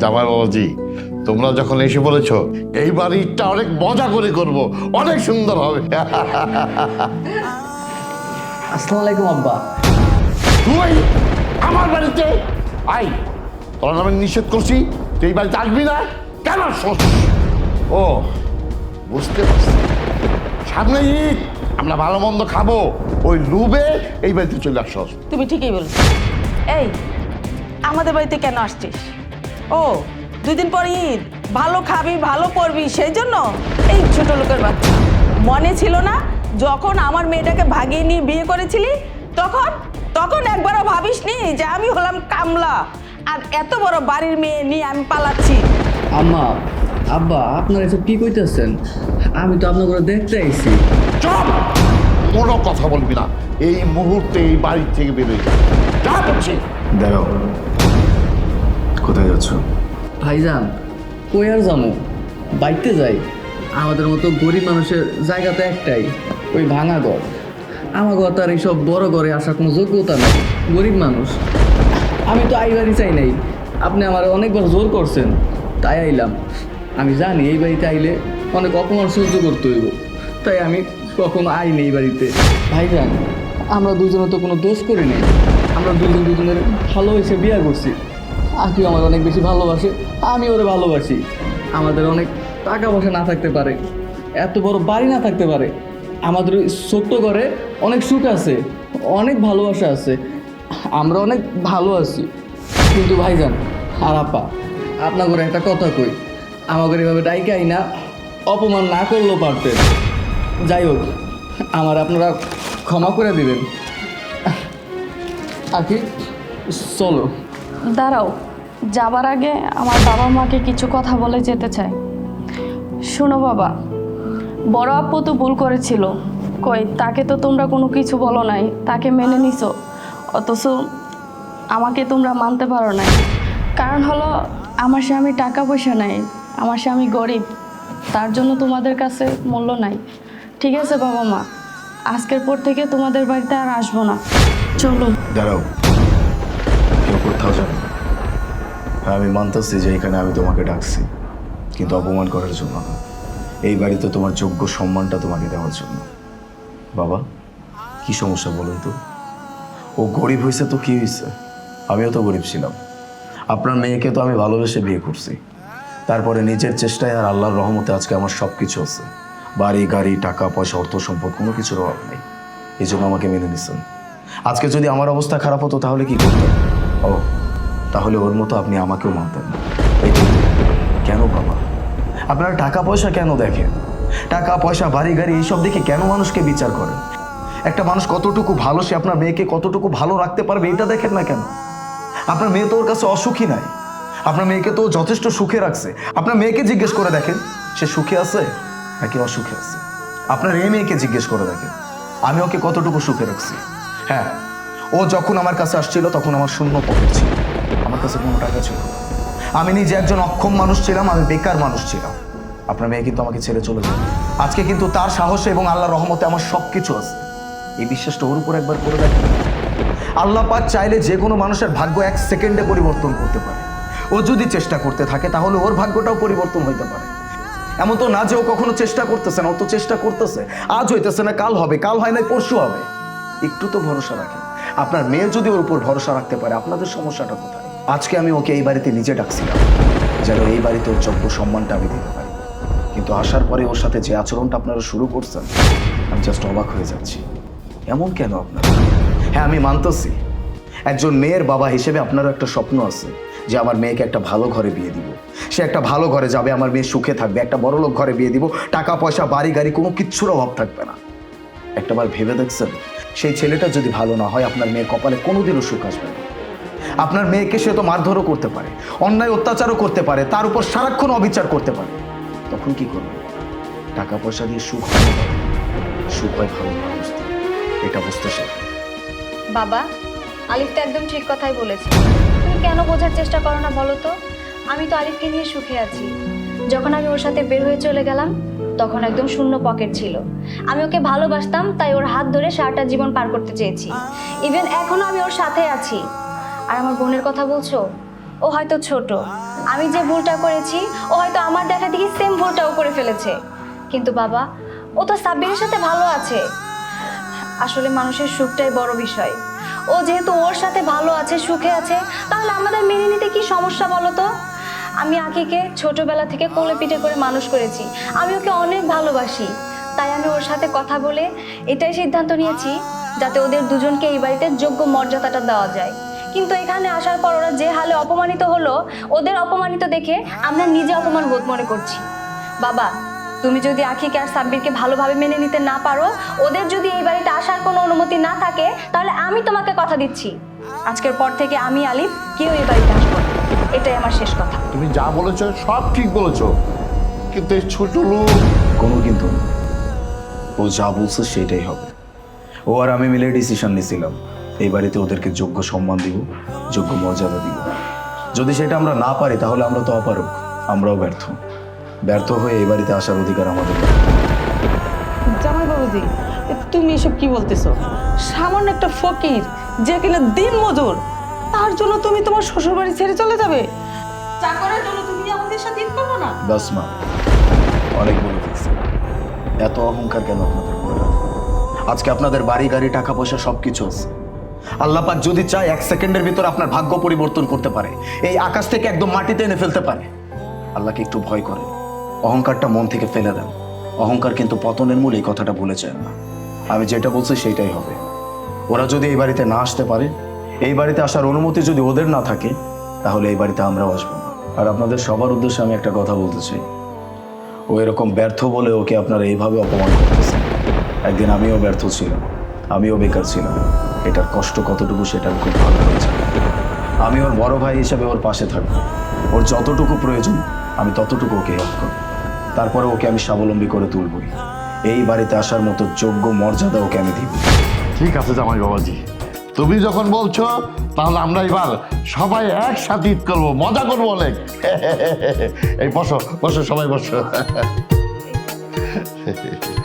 জামাই বাবাজি তোমরা যখন এসে বলেছ এই বাড়িটা অনেক মজা করে করব অনেক সুন্দর হবে। আসসালামু আলাইকুম আব্বা। তুই আমার বাড়িতে? আই তোরা আমি নিষেধ করছি তুই এই বাড়িতে আসবি না? কেন? ও বুঝতে পারছি। সামনে ঈদ আমরা ভালো মন্দ খাব। ওই লুবে এই বাড়িতে চলে আসছস। তুমি ঠিকই বলছো। এই আমাদের বাড়িতে কেন আসছিস? ও দুই দিন পর ঈদ। ভালো খাবি ভালো পড়বি সেই জন্য এই ছোট লোকের বাচ্চা। মনে ছিল না যখন আমার মেয়েটাকে ভাগিয়ে নিয়ে বিয়ে করেছিলি তখন তখন একবারও ভাবিসনি যে আমি হলাম কামলা। আর এত বড় বাড়ির মেয়ে নিয়ে আমি পালাচ্ছি। আম্মা আব্বা আপনারা এসব কি কইতেছেন? আমি তো আপনার করে দেখতে আইছি। চপ! কোনো কথা বলবি না। এই মুহূর্তে এই বাড়ি থেকে বেরোয় যা। যা বলছি দাঁড়াও। কোথায় যাচ্ছ? ভাইজান, কই আর যাব বাইতে যাই। আমাদের মতো গরিব মানুষের জায়গা তো একটাই, ওই ভাঙা ঘর। আমার ঘর তো আর এইসব বড় ঘরে আসার কোনো যোগ্যতা নেই, গরিব মানুষ। আমি তো আইবারই চাই নাই। আপনি আমার অনেকবার জোর করছেন, তাই আইলাম। আমি জানি এই বাড়িতে আইলে অনেক অপমান সহ্য করতে হইব, তাই আমি কখনো আইনি এই বাড়িতে। ভাইজান, আমরা দুজনে তো কোনো দোষ করি নাই। আমরা দুজন দুজনের ভালো হয়েছে বিয়ে করছি। আকিও আমার অনেক বেশি ভালোবাসে, আমি ওরে ভালোবাসি। আমাদের অনেক টাকা পয়সা না থাকতে পারে, এত বড় বাড়ি না থাকতে পারে। আমাদের ছোট্ট ঘরে অনেক সুখ আছে, অনেক ভালোবাসা আছে, আমরা অনেক ভালো আছি। কিন্তু ভাইজান আর আপা, আপনার ঘরে একটা কথা কই আমাদের এভাবে ডাইকে আই না অপমান না করলেও পারতেন যাই হোক, আমার আপনারা ক্ষমা করে দিবেন। আকি চলো। দাঁড়াও, যাবার আগে আমার বাবা মাকে কিছু কথা বলে যেতে চাই। শোনো বাবা, বড় আপু তো ভুল করেছিল। কই, তাকে তো তোমরা কোনো কিছু বলো নাই, তাকে মেনে নিছো। অথচ আমাকে তোমরা মানতে পারো নাই। কারণ হলো, আমার স্বামী টাকা পয়সা নাই, আমার স্বামী গরিব, তার জন্য তোমাদের কাছে মূল্য নাই। ঠিক আছে বাবা মা, আজকের পর থেকে তোমাদের বাড়িতে আর আসব না। চলো। দাঁড়াও। কেউ কোথাও যাবে না। হ্যাঁ আমি মানতেছি যে এখানে আমি তোমাকে ডাকছি, কিন্তু অপমান করার জন্য না। এই বাড়িতে তোমার যোগ্য সম্মানটা তোমাকে দেওয়ার জন্য। বাবা, কি সমস্যা বলুন তো? ও গরিব হয়েছে তো কি হয়েছে? আমিও তো গরিব ছিলাম। আপনার মেয়েকে তো আমি ভালোবেসে বিয়ে করছি। তারপরে নিজের চেষ্টায় আর আল্লাহর রহমতে আজকে আমার সব কিছু আছে। বাড়ি, গাড়ি, টাকা, পয়সা, অর্থ সম্পদ, কোনো কিছুর অভাব নেই। এই জন্য আমাকে মেনে নিছেন। আজকে যদি আমার অবস্থা খারাপ হতো তাহলে কি করতেন ও তাহলে ওর মতো আপনি আমাকেও মানতেন। কেন বাবা? আপনারা টাকা পয়সা কেন দেখেন? টাকা পয়সা বাড়ি গাড়ি এইসব দেখে কেন মানুষকে বিচার করেন? একটা মানুষ কতটুকু ভালো, সে আপনার মেয়েকে কতটুকু ভালো রাখতে পারবে এটা দেখেন না কেন? আপনার মেয়ে তো ওর কাছে অসুখী নাই। আপনার মেয়েকে তো যথেষ্ট সুখে রাখছে। আপনার মেয়েকে জিজ্ঞেস করে দেখেন, সে সুখে আছে নাকি অসুখে আছে? আপনার এই মেয়েকে জিজ্ঞেস করে দেখেন, আমি ওকে কতটুকু সুখে রাখছি? হ্যাঁ ও যখন আমার কাছে আসছিল, তখন আমার শূন্য পকেট ছিল। আমার কাছে কোনো টাকা ছিল। আমি নিজে একজন অক্ষম মানুষ ছিলাম, আমি বেকার মানুষ ছিলাম। আপনার মেয়ে কিন্তু আমাকে ছেড়ে চলে যাবে আজকে কিন্তু তার সাহসে এবং আল্লাহর রহমতে আমার সব কিছু আছে। এই বিশ্বাসটা ওর উপর একবার করে দেখেন। আল্লাহ পাক চাইলে যে কোনো মানুষের ভাগ্য এক সেকেন্ডে পরিবর্তন করতে পারে। ও যদি চেষ্টা করতে থাকে, তাহলে ওর ভাগ্যটাও পরিবর্তন হইতে পারে। এমন তো না যে ও কখনো চেষ্টা করতেছে না, ও তো চেষ্টা করতেছে। আজ হইতেছে না, কাল হবে, কাল হয় না পরশু হবে। একটু তো ভরসা রাখেন। আপনার মেয়ে যদি ওর উপর ভরসা রাখতে পারে, আপনাদের সমস্যাটা কোথায়? আজকে আমি ওকে এই বাড়িতে নিজে ডাকছিলাম, যেন এই বাড়িতে ওর যোগ্য সম্মানটা আমি দিতে পারি। কিন্তু আসার পরে ওর সাথে যে আচরণটা আপনারা শুরু করছেন, আমি জাস্ট অবাক হয়ে যাচ্ছি। এমন কেন আপনার? হ্যাঁ আমি মানতেছি। একজন মেয়ের বাবা হিসেবে আপনারও একটা স্বপ্ন আছে যে আমার মেয়েকে একটা ভালো ঘরে বিয়ে দিব। সে একটা ভালো ঘরে যাবে, আমার মেয়ে সুখে থাকবে, একটা বড় লোক ঘরে বিয়ে দিব, টাকা পয়সা, বাড়ি, গাড়ি, কোনো কিচ্ছুর অভাব থাকবে না। একটাবার ভেবে দেখছেন? সেই ছেলেটা যদি ভালো না হয়, আপনার মেয়ের কপালে কোনোদিনও সুখ আসবে না। আপনার মেয়েকে সে তো মারধরও করতে পারে, অন্যায় অত্যাচারও করতে পারে, তার উপর সারাক্ষণ অবিচার করতে পারে। তখন কি করবে? টাকা পয়সা দিয়ে সুখ। সুখ হয় ভালো মানুষ এটা বুঝতে শেখে বাবা আলিফ তো একদম ঠিক কথাই বলেছে। তুমি কেন বোঝার চেষ্টা করো না বলো তো? আমি তো আলিফকে নিয়ে সুখে আছি। যখন আমি ওর সাথে বের হয়ে চলে গেলাম তখন একদম শূন্য পকেট ছিল। আমি ওকে ভালোবাসতাম, তাই ওর হাত ধরে সারাটা জীবন পার করতে চেয়েছি। ইভেন এখনও আমি ওর সাথে আছি। আর আমার বোনের কথা বলছো? ও হয়তো ছোট। আমি যে ভুলটা করেছি, ও হয়তো আমার দেখা দেখি সেম ভুলটাও করে ফেলেছে। কিন্তু বাবা, ও তো সাব্বিরের সাথে ভালো আছে। আসলে মানুষের সুখটাই বড় বিষয়। ও যেহেতু ওর সাথে ভালো আছে, সুখে আছে, তাহলে আমাদের মেনে নিতে কি সমস্যা বলো তো? আমি আখিকে ছোটবেলা থেকে কোলে পিঠে করে মানুষ করেছি। আমি ওকে অনেক ভালোবাসি। তাই আমি ওর সাথে কথা বলে এটাই সিদ্ধান্ত নিয়েছি যাতে ওদের দুজনকে এই বাড়িতে যোগ্য মর্যাদাটা দেওয়া যায়। কিন্তু এখানে আসার পর ওরা যে হালে অপমানিত হলো, ওদের অপমানিত দেখে আমরা নিজে অপমান বোধ মনে করছি। বাবা, তুমি যদি আখিকে আর সাব্বিরকে ভালোভাবে মেনে নিতে না পারো, ওদের যদি এই বাড়িতে আসার কোনো অনুমতি না থাকে, তাহলে আমি তোমাকে কথা দিচ্ছি। আজকের পর থেকে আমি আলিফ, কেউ এই বাড়িতে আসব। এটাই আমার শেষ কথা। তুমি যা বলেছ সব ঠিক বলেছ। কিন্তু এই ছোট লোক কোনো কিন্তু না। ও যা বলছে সেটাই হবে। ও আর আমি মিলে ডিসিশন নিয়েছিলাম এই বাড়িতে ওদেরকে যোগ্য সম্মান দিব যোগ্য মর্যাদা দিব। যদি সেটা আমরা না পারি তাহলে আমরা তো অপারক আমরাও ব্যর্থ। ব্যর্থ হয়ে এই বাড়িতে আসার অধিকার আমাদের নেই। জামাই বাবুজি তুমি এসব কি বলতেছো? সামান্য একটা ফকির যে কিনা দিন মজুর তার জন্য তুমি তোমার শ্বশুর বাড়ি ছেড়ে চলে যাবে। চাকরের জন্য তুমি আমাদের সাথে ঈদ করব না। বাস মা, অনেক বলে ফেলছি। এত অহংকার কেন আপনাদের? আজকে আপনাদের বাড়ি, গাড়ি, টাকা পয়সা সব কিছু আছে। আল্লাহ যদি চায় এক সেকেন্ডের ভিতর আপনার ভাগ্য পরিবর্তন করতে পারে। এই আকাশ থেকে একদম মাটিতে এনে ফেলতে পারে। আল্লাহকে একটু ভয় করেন। অহংকারটা মন থেকে ফেলে দেন। অহংকার কিন্তু পতনের মূল এই কথাটা বলে যায় না আমি যেটা বলছি সেইটাই হবে। ওরা যদি এই বাড়িতে না আসতে পারে এই বাড়িতে আসার অনুমতি যদি ওদের না থাকে, তাহলে এই বাড়িতে আমরাও আসব না। আর আপনাদের সবার উদ্দেশ্যে আমি একটা কথা বলতে চাই। ও এরকম ব্যর্থ বলে ওকে আপনারা এইভাবে অপমান করতেছেন। একদিন আমিও ব্যর্থ ছিলাম। আমিও বেকার ছিলাম। এটার কষ্ট কতটুকু সেটা খুব ভালো হয়েছে আমি ওর বড় ভাই হিসাবে ওর পাশে থাকব। ওর যতটুকু প্রয়োজন, আমি ততটুকু ওকে হেল্প করব। তারপরে ওকে আমি স্বাবলম্বী করে তুলবই এই বাড়িতে আসার মতো যোগ্য মর্যাদা ওকে আমি দিব ঠিক আছে জামাই বাবাজি। তুমি যখন বলছো, তাহলে আমরা এবার সবাই একসাথে ঈদ করব। মজা করব অনেক। এই বসো বসো, সবাই বসো।